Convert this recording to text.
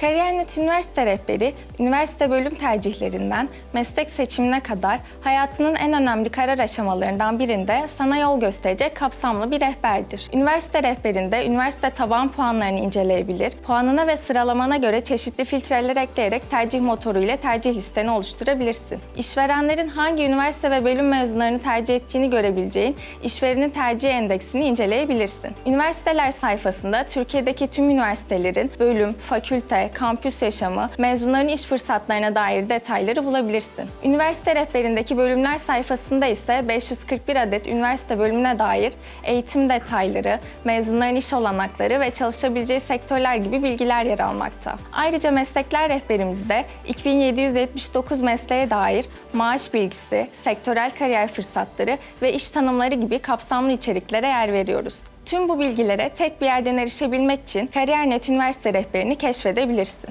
Kariyer.net Üniversite Rehberi, üniversite bölüm tercihlerinden meslek seçimine kadar hayatının en önemli karar aşamalarından birinde sana yol gösterecek kapsamlı bir rehberdir. Üniversite rehberinde üniversite taban puanlarını inceleyebilir, puanına ve sıralamana göre çeşitli filtreler ekleyerek tercih motoru ile tercih listeni oluşturabilirsin. İşverenlerin hangi üniversite ve bölüm mezunlarını tercih ettiğini görebileceğin işverenin tercih endeksini inceleyebilirsin. Üniversiteler sayfasında Türkiye'deki tüm üniversitelerin bölüm, fakülte, kampüs yaşamı, mezunların iş fırsatlarına dair detayları bulabilirsin. Üniversite rehberindeki bölümler sayfasında ise 541 adet üniversite bölümüne dair eğitim detayları, mezunların iş olanakları ve çalışabileceği sektörler gibi bilgiler yer almakta. Ayrıca meslekler rehberimizde 2779 mesleğe dair maaş bilgisi, sektörel kariyer fırsatları ve iş tanımları gibi kapsamlı içeriklere yer veriyoruz. Tüm bu bilgilere tek bir yerden erişebilmek için Kariyer.net Üniversite rehberini keşfedebilirsin.